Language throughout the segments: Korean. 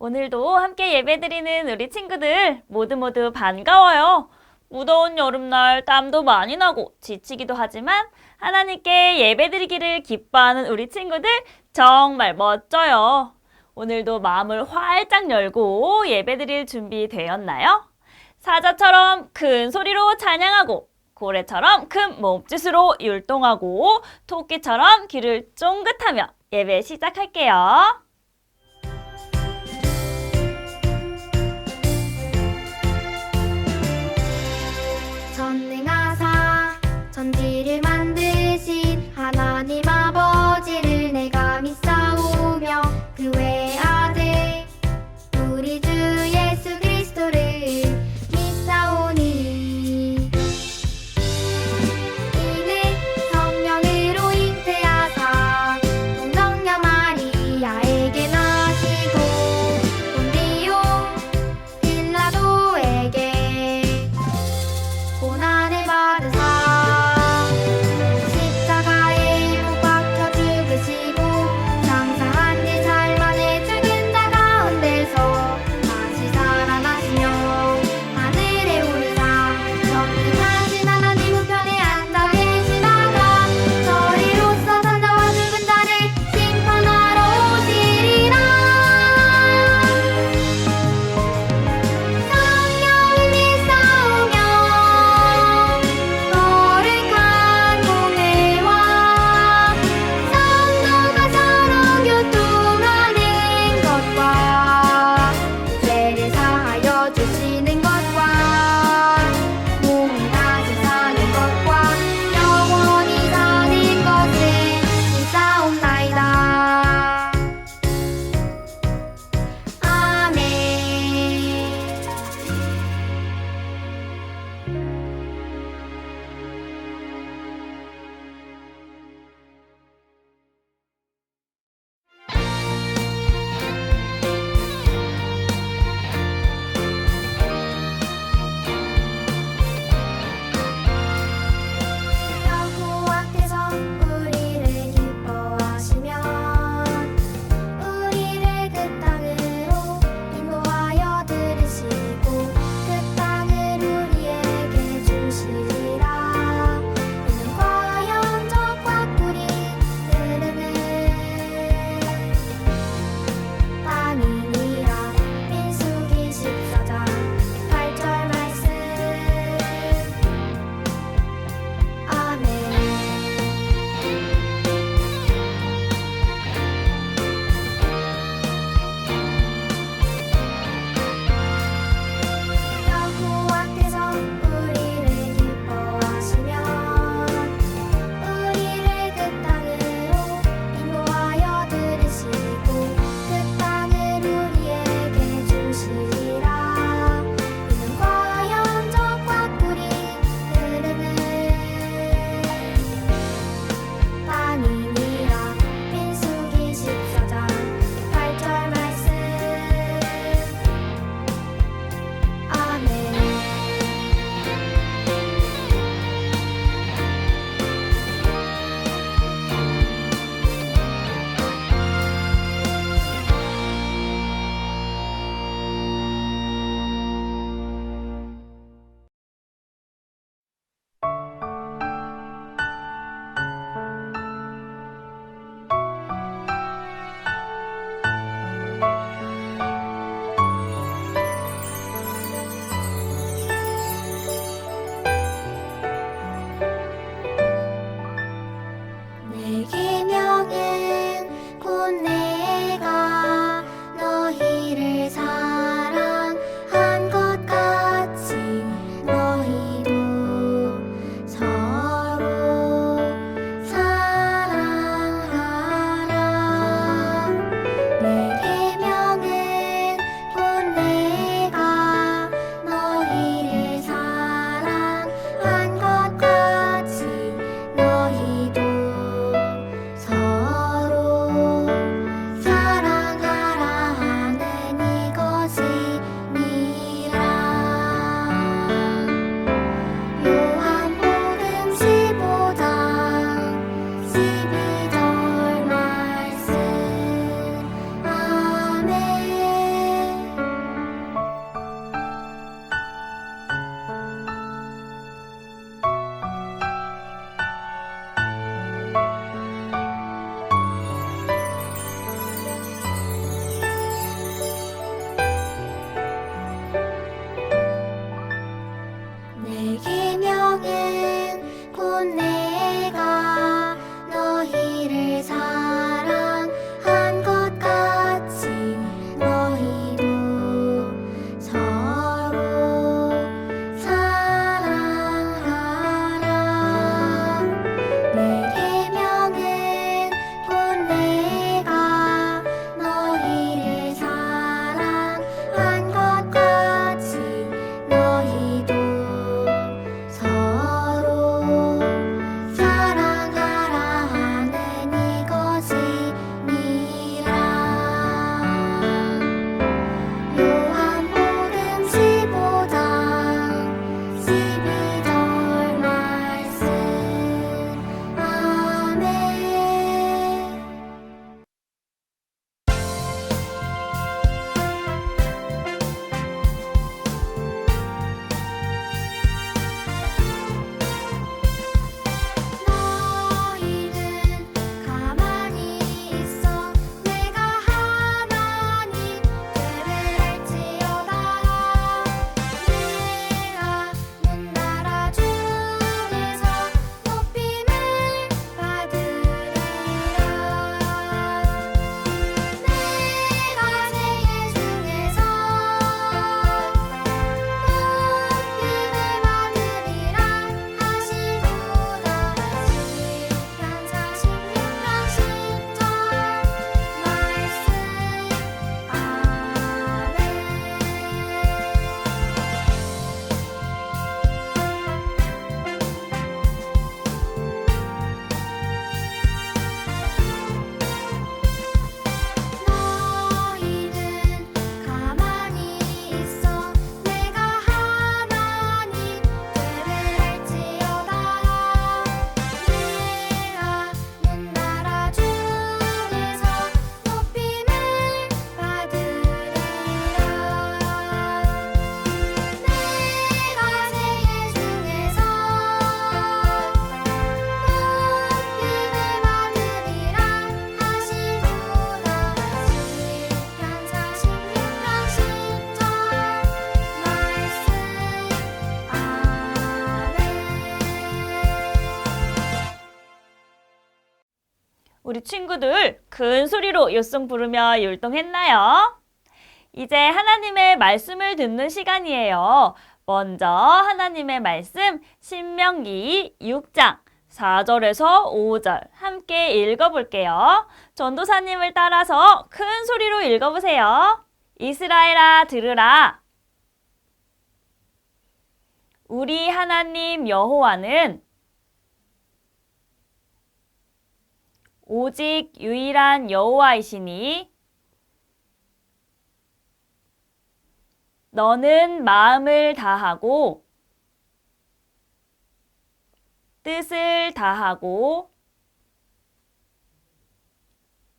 오늘도 함께 예배드리는 우리 친구들 모두 모두 반가워요. 무더운 여름날 땀도 많이 나고 지치기도 하지만 하나님께 예배드리기를 기뻐하는 우리 친구들 정말 멋져요. 오늘도 마음을 활짝 열고 예배드릴 준비 되었나요? 사자처럼 큰 소리로 찬양하고 고래처럼 큰 몸짓으로 율동하고 토끼처럼 귀를 쫑긋하며 예배 시작할게요. 친구들 큰 소리로 요송 부르며 율동했나요? 이제 하나님의 말씀을 듣는 시간이에요. 먼저 하나님의 말씀 신명기 6장 4절에서 5절 함께 읽어볼게요. 전도사님을 따라서 큰 소리로 읽어보세요. 이스라엘아 들으라. 우리 하나님 여호와는 오직 유일한 여호와이시니 너는 마음을 다하고 뜻을 다하고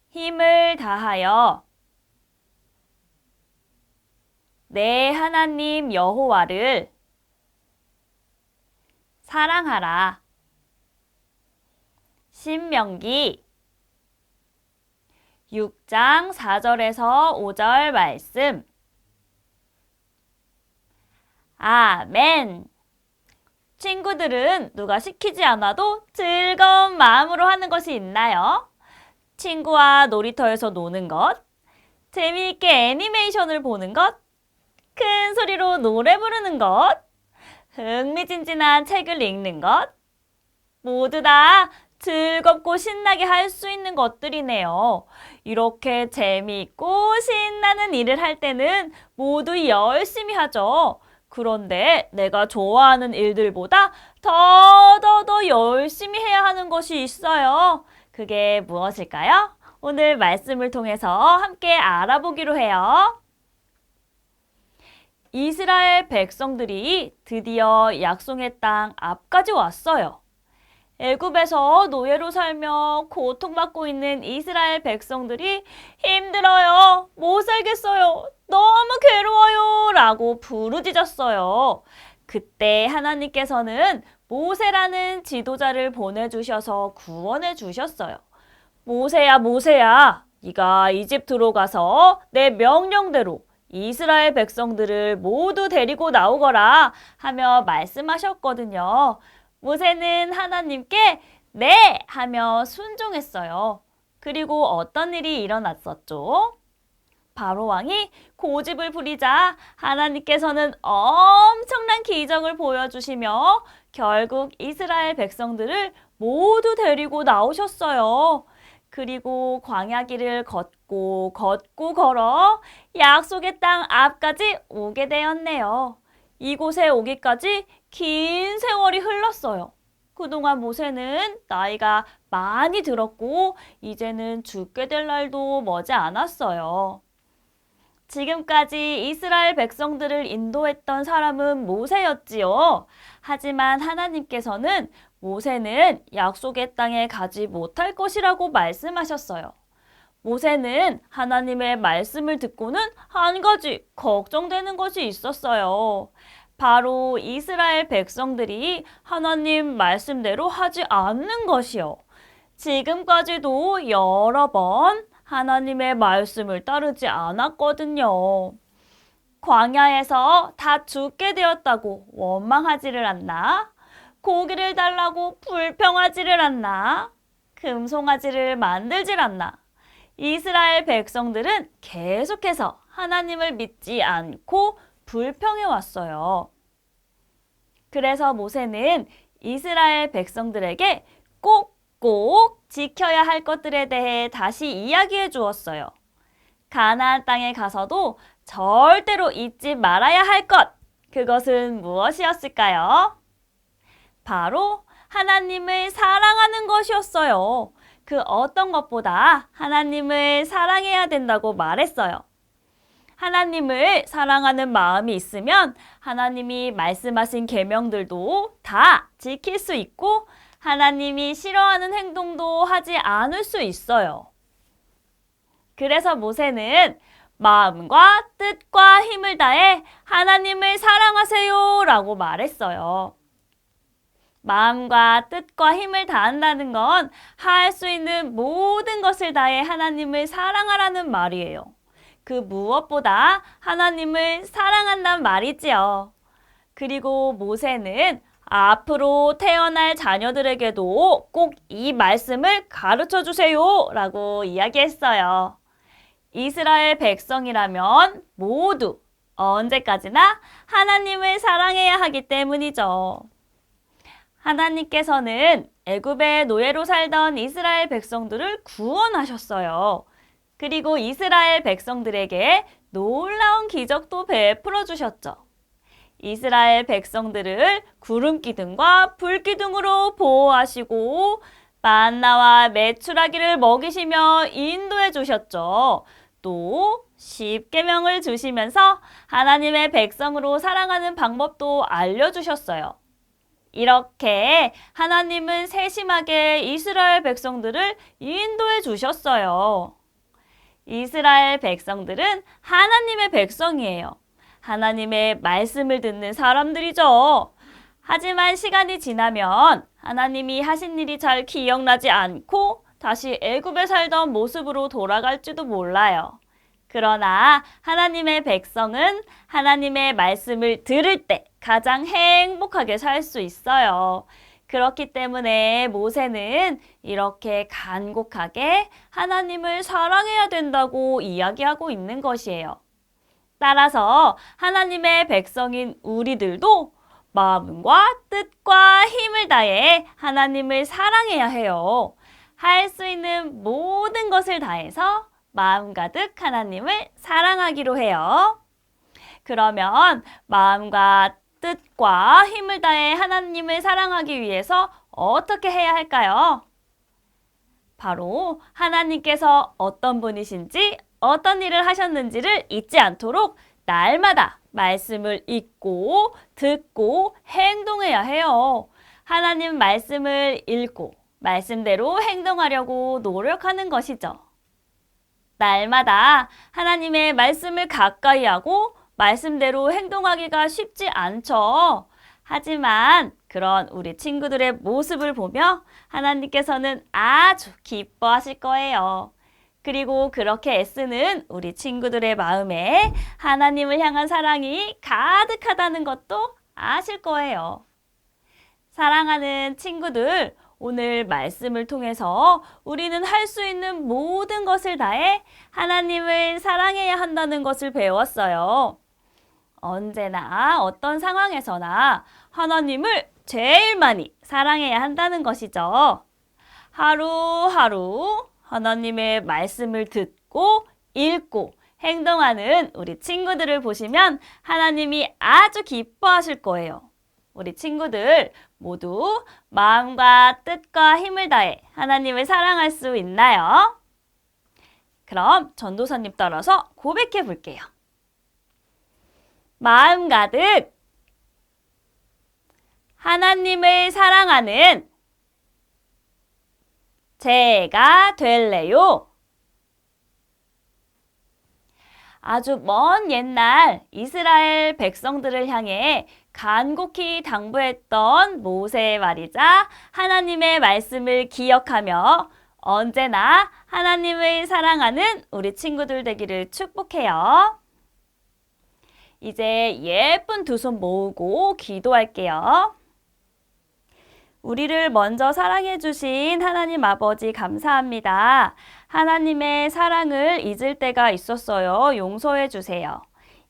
힘을 다하여 내 하나님 여호와를 사랑하라. 신명기 6장 4절에서 5절 말씀. 아멘. 친구들은 누가 시키지 않아도 즐거운 마음으로 하는 것이 있나요? 친구와 놀이터에서 노는 것, 재미있게 애니메이션을 보는 것, 큰 소리로 노래 부르는 것, 흥미진진한 책을 읽는 것, 모두 다 즐겁고 신나게 할 수 있는 것들이네요. 이렇게 재미있고 신나는 일을 할 때는 모두 열심히 하죠. 그런데 내가 좋아하는 일들보다 더, 더, 더 열심히 해야 하는 것이 있어요. 그게 무엇일까요? 오늘 말씀을 통해서 함께 알아보기로 해요. 이스라엘 백성들이 드디어 약속의 땅 앞까지 왔어요. 애굽에서 노예로 살며 고통받고 있는 이스라엘 백성들이 힘들어요. 못 살겠어요. 너무 괴로워요. 라고 부르짖었어요. 그때 하나님께서는 모세라는 지도자를 보내주셔서 구원해 주셨어요. 모세야, 모세야. 네가 이집트로 가서 내 명령대로 이스라엘 백성들을 모두 데리고 나오거라 하며 말씀하셨거든요. 모세는 하나님께 네! 하며 순종했어요. 그리고 어떤 일이 일어났었죠? 바로 왕이 고집을 부리자 하나님께서는 엄청난 기적을 보여주시며 결국 이스라엘 백성들을 모두 데리고 나오셨어요. 그리고 광야길을 걷고 걷고 걸어 약속의 땅 앞까지 오게 되었네요. 이곳에 오기까지 긴 세월이 흘렀어요. 그동안 모세는 나이가 많이 들었고 이제는 죽게 될 날도 머지 않았어요. 지금까지 이스라엘 백성들을 인도했던 사람은 모세였지요. 하지만 하나님께서는 모세는 약속의 땅에 가지 못할 것이라고 말씀하셨어요. 모세는 하나님의 말씀을 듣고는 한 가지 걱정되는 것이 있었어요. 바로 이스라엘 백성들이 하나님 말씀대로 하지 않는 것이요. 지금까지도 여러 번 하나님의 말씀을 따르지 않았거든요. 광야에서 다 죽게 되었다고 원망하지를 않나? 고기를 달라고 불평하지를 않나? 금송아지를 만들질 않나? 이스라엘 백성들은 계속해서 하나님을 믿지 않고 불평해 왔어요. 그래서 모세는 이스라엘 백성들에게 꼭꼭 지켜야 할 것들에 대해 다시 이야기해 주었어요. 가나안 땅에 가서도 절대로 잊지 말아야 할 것, 그것은 무엇이었을까요? 바로 하나님을 사랑하는 것이었어요. 그 어떤 것보다 하나님을 사랑해야 된다고 말했어요. 하나님을 사랑하는 마음이 있으면 하나님이 말씀하신 계명들도 다 지킬 수 있고 하나님이 싫어하는 행동도 하지 않을 수 있어요. 그래서 모세는 마음과 뜻과 힘을 다해 하나님을 사랑하세요 라고 말했어요. 마음과 뜻과 힘을 다한다는 건 할 수 있는 모든 것을 다해 하나님을 사랑하라는 말이에요. 그 무엇보다 하나님을 사랑한단 말이지요. 그리고 모세는 앞으로 태어날 자녀들에게도 꼭 이 말씀을 가르쳐 주세요. 라고 이야기했어요. 이스라엘 백성이라면 모두 언제까지나 하나님을 사랑해야 하기 때문이죠. 하나님께서는 애굽의 노예로 살던 이스라엘 백성들을 구원하셨어요. 그리고 이스라엘 백성들에게 놀라운 기적도 베풀어 주셨죠. 이스라엘 백성들을 구름 기둥과 불 기둥으로 보호하시고 만나와 메추라기를 먹이시며 인도해 주셨죠. 또 십계명을 주시면서 하나님의 백성으로 사랑하는 방법도 알려 주셨어요. 이렇게 하나님은 세심하게 이스라엘 백성들을 인도해 주셨어요. 이스라엘 백성들은 하나님의 백성이에요. 하나님의 말씀을 듣는 사람들이죠. 하지만 시간이 지나면 하나님이 하신 일이 잘 기억나지 않고 다시 애굽에 살던 모습으로 돌아갈지도 몰라요. 그러나 하나님의 백성은 하나님의 말씀을 들을 때 가장 행복하게 살 수 있어요. 그렇기 때문에 모세는 이렇게 간곡하게 하나님을 사랑해야 된다고 이야기하고 있는 것이에요. 따라서 하나님의 백성인 우리들도 마음과 뜻과 힘을 다해 하나님을 사랑해야 해요. 할 수 있는 모든 것을 다해서 마음 가득 하나님을 사랑하기로 해요. 그러면 마음과 뜻과 힘을 다해 하나님을 사랑하기 위해서 어떻게 해야 할까요? 바로 하나님께서 어떤 분이신지 어떤 일을 하셨는지를 잊지 않도록 날마다 말씀을 읽고 듣고 행동해야 해요. 하나님 말씀을 읽고 말씀대로 행동하려고 노력하는 것이죠. 날마다 하나님의 말씀을 가까이 하고 말씀대로 행동하기가 쉽지 않죠. 하지만 그런 우리 친구들의 모습을 보며 하나님께서는 아주 기뻐하실 거예요. 그리고 그렇게 애쓰는 우리 친구들의 마음에 하나님을 향한 사랑이 가득하다는 것도 아실 거예요. 사랑하는 친구들, 오늘 말씀을 통해서 우리는 할 수 있는 모든 것을 다해 하나님을 사랑해야 한다는 것을 배웠어요. 언제나 어떤 상황에서나 하나님을 제일 많이 사랑해야 한다는 것이죠. 하루하루 하나님의 말씀을 듣고 읽고 행동하는 우리 친구들을 보시면 하나님이 아주 기뻐하실 거예요. 우리 친구들 모두 마음과 뜻과 힘을 다해 하나님을 사랑할 수 있나요? 그럼 전도사님 따라서 고백해 볼게요. 마음 가득 하나님을 사랑하는 제가 될래요. 아주 먼 옛날 이스라엘 백성들을 향해 간곡히 당부했던 모세 말이자 하나님의 말씀을 기억하며 언제나 하나님을 사랑하는 우리 친구들 되기를 축복해요. 이제 예쁜 두 손 모으고 기도할게요. 우리를 먼저 사랑해 주신 하나님 아버지 감사합니다. 하나님의 사랑을 잊을 때가 있었어요. 용서해 주세요.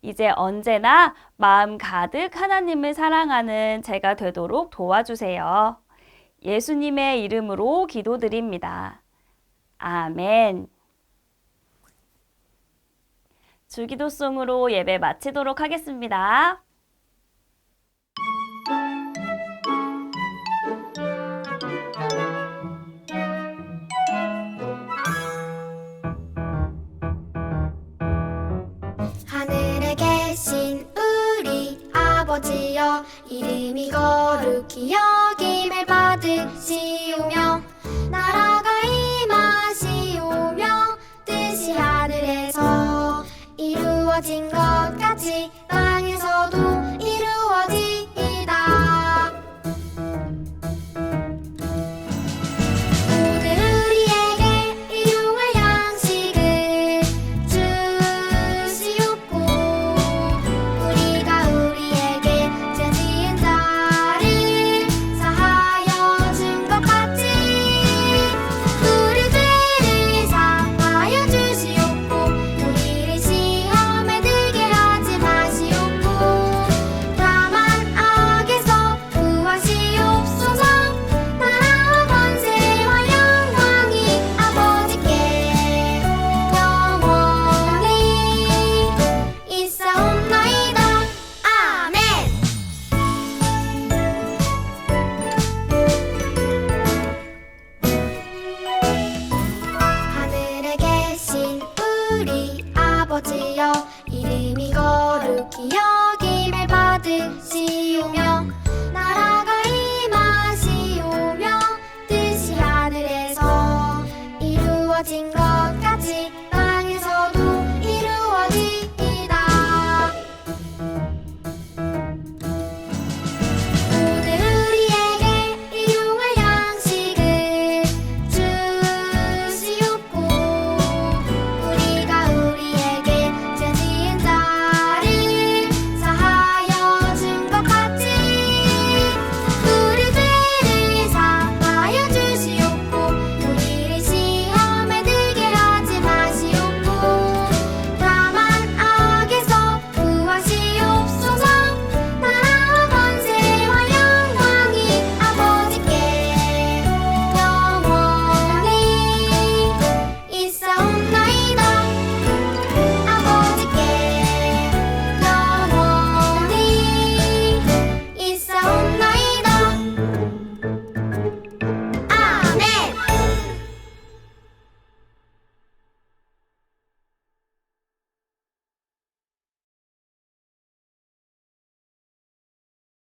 이제 언제나 마음 가득 하나님을 사랑하는 제가 되도록 도와주세요. 예수님의 이름으로 기도드립니다. 아멘. 주기도송으로 예배 마치도록 하겠습니다. 이름이 거룩히 여김을 받으시오며